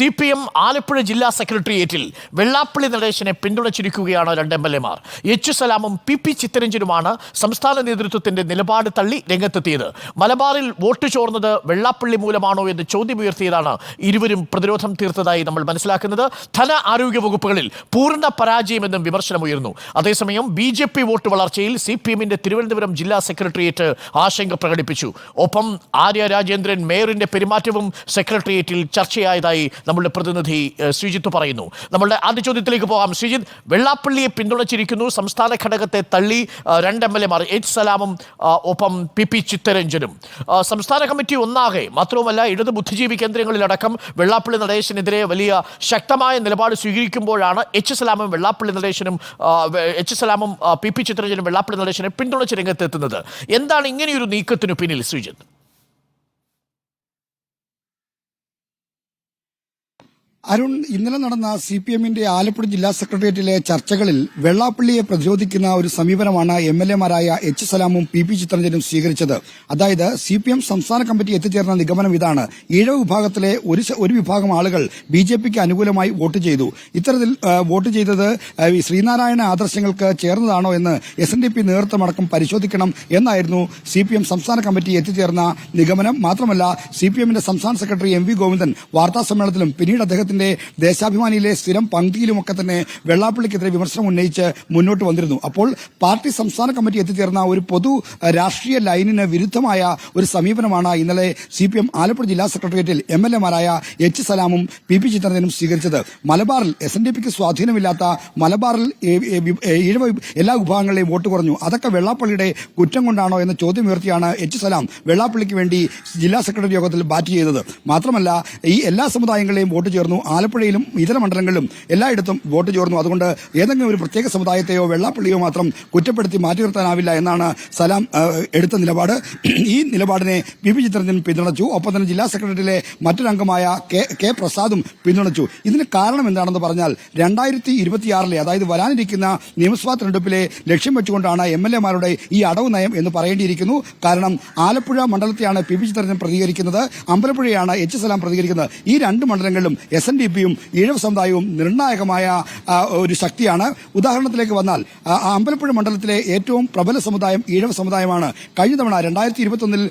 C P M Alappuzha ജില്ലാ സെക്രട്ടേറിയറ്റിൽ വെള്ളാപ്പള്ളി നടേശനെ പിന്തുണച്ചിരിക്കുകയാണ് രണ്ട് എം എൽ എമാർ. എച്ച് സലാമും പി പി ചിത്തരഞ്ജനുമാണ് സംസ്ഥാന നേതൃത്വത്തിന്റെ നിലപാട് തള്ളി രംഗത്തെത്തിയത്. മലബാറിൽ വോട്ട് ചോർന്നത് വെള്ളാപ്പള്ളി മൂലമാണോ എന്ന് ചോദ്യമുയർത്തിയതാണ് ഇരുവരും പ്രതിരോധം തീർത്തതായി നമ്മൾ മനസ്സിലാക്കുന്നത്. ധന ആരോഗ്യ വകുപ്പുകളിൽ പൂർണ പരാജയമെന്നും വിമർശനമുയർന്നു. അതേസമയം ബി ജെ പി വോട്ട് വളർച്ചയിൽ സി പി എമ്മിന്റെ തിരുവനന്തപുരം ജില്ലാ സെക്രട്ടേറിയറ്റ് ആശങ്ക പ്രകടിപ്പിച്ചു. ഒപ്പം ആര്യ രാജേന്ദ്രൻ മേയറിന്റെ പെരുമാറ്റവും സെക്രട്ടേറിയറ്റിൽ ചർച്ചയായതായി നമ്മളുടെ പ്രതിനിധി ശ്രീജിത്ത് പറയുന്നു. നമ്മളുടെ ആദ്യ ചോദ്യത്തിലേക്ക് പോകാം. ശ്രീജിത്ത് വെള്ളാപ്പള്ളിയെ പിന്തുണച്ചിരിക്കുന്നു. സംസ്ഥാന ഘടകത്തെ തള്ളി രണ്ട് എം എൽ എമാർ എച്ച് സലാമും ഒപ്പം പി പി ചിത്തരഞ്ജനും. സംസ്ഥാന കമ്മിറ്റി ഒന്നാകെ മാത്രവുമല്ല ഇടത് ബുദ്ധിജീവി കേന്ദ്രങ്ങളിലടക്കം വെള്ളാപ്പള്ളി നടേശനെതിരെ വലിയ ശക്തമായ നിലപാട് സ്വീകരിക്കുമ്പോഴാണ് എച്ച് സലാമും വെള്ളാപ്പള്ളി നടേശനും എച്ച് സലാമും പി പി ചിത്തരഞ്ജനും വെള്ളാപ്പള്ളി നടേശനെ പിന്തുണച്ച് രംഗത്തെത്തുന്നത്. എന്താണ് ഇങ്ങനെയൊരു നീക്കത്തിനു പിന്നിൽ ശ്രീജിത്ത്? അരുൺ ഇന്നലെ നടന്ന സി പി എമ്മിന്റെ ആലപ്പുഴ ജില്ലാ സെക്രട്ടേറിയറ്റിലെ ചർച്ചകളിൽ വെള്ളാപ്പള്ളിയെ പ്രതിരോധിക്കുന്ന ഒരു സമീപനമാണ് എം എൽ എമാരായ എച്ച് സലാമും പി പി ചിത്രഞ്ജനും സ്വീകരിച്ചത്. അതായത് സി പി എം സംസ്ഥാന കമ്മിറ്റി എത്തിച്ചേർന്ന നിഗമനം ഇതാണ്. ഈഴവ വിഭാഗത്തിലെ ഒരു ഒരു വിഭാഗം ആളുകൾ ബി ജെ പിക്ക് അനുകൂലമായി വോട്ട് ചെയ്തു. ഇത്തരത്തിൽ വോട്ട് ചെയ്തത് ശ്രീനാരായണ ആദർശങ്ങൾക്ക് ചേർന്നതാണോ എന്ന് എസ് എൻ ഡി പി നേതൃത്വമടക്കം പരിശോധിക്കണം എന്നായിരുന്നു സി പി എം സംസ്ഥാന കമ്മിറ്റി എത്തിച്ചേർന്ന നിഗമനം. മാത്രമല്ല സി പി എമ്മിന്റെ സംസ്ഥാന സെക്രട്ടറി എം വി ഗോവിന്ദൻ വാർത്താ സമ്മേളനത്തിലും പിന്നീട് അദ്ദേഹത്തിന്റെ ദേശാഭിമാനിയിലെ സ്ഥിരം പങ്ക്തിയിലുമൊക്കെ തന്നെ വെള്ളാപ്പള്ളിക്കെതിരെ വിമർശനം ഉന്നയിച്ച് മുന്നോട്ട് വന്നിരുന്നു. അപ്പോൾ പാർട്ടി സംസ്ഥാന കമ്മിറ്റി എത്തിച്ചേർന്ന ഒരു പൊതു രാഷ്ട്രീയ ലൈനിന് വിരുദ്ധമായ ഒരു സമീപനമാണ് ഇന്നലെ സി പി എം ആലപ്പുഴ ജില്ലാ സെക്രട്ടേറിയറ്റിൽ എം എൽ എമാരായ എച്ച് സലാമും പി പി ചിത്രനും സ്വീകരിച്ചത്. മലബാറിൽ എസ് എൻ ഡി പിക്ക് സ്വാധീനമില്ലാത്ത മലബാറിൽ ഈഴവ എല്ലാ വിഭാഗങ്ങളെയും വോട്ട് കുറഞ്ഞു. അതൊക്കെ വെള്ളാപ്പള്ളിയുടെ കുറ്റം കൊണ്ടാണോ എന്ന ചോദ്യം ഉയർത്തിയാണ് എച്ച് സലാം വെള്ളാപ്പള്ളിക്ക് വേണ്ടി ജില്ലാ സെക്രട്ടറി യോഗത്തിൽ ബാറ്റ് ചെയ്തത്. മാത്രമല്ല ഈ എല്ലാ സമുദായങ്ങളെയും വോട്ട് ചേർന്നു. ആലപ്പുഴയിലും ഇതര മണ്ഡലങ്ങളിലും എല്ലായിടത്തും വോട്ട് ചോർന്നു. അതുകൊണ്ട് ഏതെങ്കിലും ഒരു പ്രത്യേക സമുദായത്തെയോ വെള്ളാപ്പള്ളിയോ മാത്രം കുറ്റപ്പെടുത്തി മാറ്റി നിർത്താനാവില്ല എന്നാണ് സലാം എടുത്ത നിലപാട്. ഈ നിലപാടിനെ പി പി ചിത്രഞ്ജൻ പിന്തുണച്ചു. ഒപ്പം തന്നെ ജില്ലാ സെക്രട്ടറിയിലെ മറ്റൊരംഗമായ കെ കെ പ്രസാദും പിന്തുണച്ചു. ഇതിന് കാരണം എന്താണെന്ന് പറഞ്ഞാൽ രണ്ടായിരത്തി ഇരുപത്തിയാറിലെ അതായത് വരാനിരിക്കുന്ന നിയമസഭാ തെരഞ്ഞെടുപ്പിലെ ലക്ഷ്യം വെച്ചുകൊണ്ടാണ് എം എൽ എമാരുടെ ഈ അടവ് നയം എന്ന് പറയേണ്ടിയിരിക്കുന്നു. കാരണം ആലപ്പുഴ മണ്ഡലത്തെയാണ് പി പി ചിത്രഞ്ജൻ പ്രതികരിക്കുന്നത്. അമ്പലപ്പുഴയാണ് എച്ച് സലാം പ്രതികരിക്കുന്നത്. ഈ രണ്ട് മണ്ഡലങ്ങളിലും എസ് എൻ ഡി പിയും ഈഴവ സമുദായവും നിർണായകമായ ഒരു ശക്തിയാണ്. ഉദാഹരണത്തിലേക്ക് വന്നാൽ അമ്പലപ്പുഴ മണ്ഡലത്തിലെ ഏറ്റവും പ്രബല സമുദായം ഈഴവ സമുദായമാണ്. കഴിഞ്ഞ തവണ രണ്ടായിരത്തി ഇരുപത്തൊന്നിൽ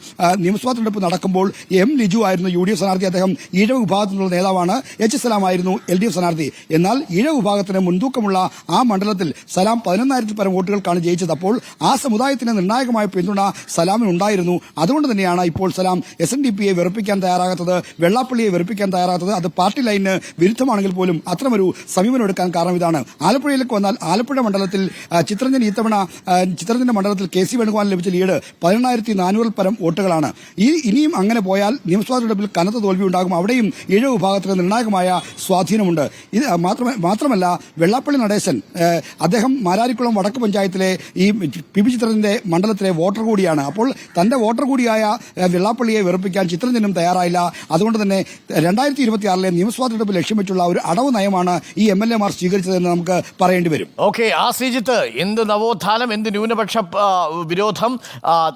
നിയമസഭാ തെരഞ്ഞെടുപ്പ് നടക്കുമ്പോൾ എം ലിജു ആയിരുന്നു യു ഡി എഫ് സ്ഥാനാർത്ഥി. അദ്ദേഹം ഈഴവ വിഭാഗത്തിലുള്ള നേതാവാണ്. എച്ച് സലാം ആയിരുന്നു എൽ ഡി എഫ് സ്ഥാനാർത്ഥി. എന്നാൽ ഈഴവ വിഭാഗത്തിന് മുൻതൂക്കമുള്ള ആ മണ്ഡലത്തിൽ സലാം പതിനൊന്നായിരത്തി പരം വോട്ടുകൾക്കാണ് ജയിച്ചത്. അപ്പോൾ ആ സമുദായത്തിന് നിർണായകമായ പിന്തുണ സലാമിന് ഉണ്ടായിരുന്നു. അതുകൊണ്ട് തന്നെയാണ് ഇപ്പോൾ സലാം എസ് എൻ ഡി പിയെ വെറുപ്പിക്കാൻ തയ്യാറാകാത്തത് വെള്ളാപ്പള്ളിയെ വെറുപ്പിക്കാൻ തയ്യാറാകാത്തത്. അത് പാർട്ടി ലൈനിന് വിരുദ്ധമാണെങ്കിൽ പോലും അത്തരമൊരു സമീപനം എടുക്കാൻ കാരണം ഇതാണ്. ആലപ്പുഴയിലേക്ക് വന്നാൽ ആലപ്പുഴ മണ്ഡലത്തിൽ ചിത്രഞ്ജൻ ഇത്തവണ ആ, ചിത്രഞ്ജന്റെ മണ്ഡലത്തിൽ കെ സി വേണുഗോപാലിന് ലഭിച്ച ലീഡ് പതിനെണ്ണായിരത്തി നാനൂറിൽ പരം വോട്ടുകളാണ്. ഈ ഇനിയും അങ്ങനെ പോയാൽ നിയമസഭാ തെരഞ്ഞെടുപ്പിൽ കനത്ത തോൽവി ഉണ്ടാകും. അവിടെയും ഏഴ് വിഭാഗത്തിന് നിർണായകമായ സ്വാധീനമുണ്ട്. ഇത് മാത്രമല്ല വെള്ളാപ്പള്ളി നടേശൻ അദ്ദേഹം മാരാരിക്കുളം വടക്ക് പഞ്ചായത്തിലെ ഈ പി പി ചിത്രത്തിന്റെ മണ്ഡലത്തിലെ വോട്ടർ കൂടിയാണ്. അപ്പോൾ തന്റെ വോട്ടർ കൂടിയായ വെള്ളാപ്പള്ളിയെ വെറുപ്പിക്കാൻ ചിത്രഞ്ജനും തയ്യാറായില്ല. അതുകൊണ്ട് തന്നെ രണ്ടായിരത്തി ഇരുപത്തിയാറിലെ നിയമസഭാ തെരഞ്ഞെടുപ്പ് ലക്ഷ്യം വെച്ചുള്ള ഒരു അടവ് നയമാണ് ഈ എം എൽ എമാർ സ്വീകരിച്ചതെന്ന് നമുക്ക് പറയേണ്ടി വരും. ഓക്കെ ആ ശ്രീജിത്ത് എന്ത് നവോത്ഥാനം എന്ത് ന്യൂനപക്ഷ വിരോധം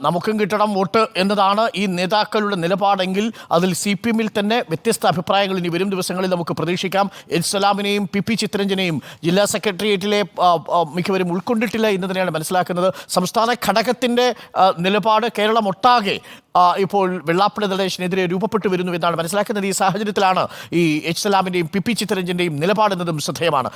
നമുക്കും കിട്ടണം വോട്ട് എന്നതാണ് ഈ നേതാക്കളുടെ നിലപാടെങ്കിൽ അതിൽ സി പി എമ്മിൽ തന്നെ വ്യത്യസ്ത അഭിപ്രായങ്ങൾ ഇനി വരും ദിവസങ്ങളിൽ നമുക്ക് പ്രതീക്ഷിക്കാം. എച്ച് സലാമിനെയും പി പി ചിത്രഞ്ജനെയും ജില്ലാ സെക്രട്ടേറിയറ്റിലെ മിക്കവരും ഉൾക്കൊണ്ടിട്ടില്ല എന്ന് തന്നെയാണ് മനസ്സിലാക്കുന്നത്. സംസ്ഥാന ഘടകത്തിന്റെ നിലപാട് കേരളം ഒട്ടാകെ ഇപ്പോൾ വെള്ളാപ്പള്ളി നടേശനെതിരെ രൂപപ്പെട്ടു വരുന്നു എന്നാണ് മനസ്സിലാക്കുന്നത്. ഈ സാഹചര്യത്തിലാണ് ഈ എച്ച് സലാമിന്റെയും പി പി ചിത്തരഞ്ജന്റെയും നിലപാടെന്നതും ശ്രദ്ധേയമാണ്.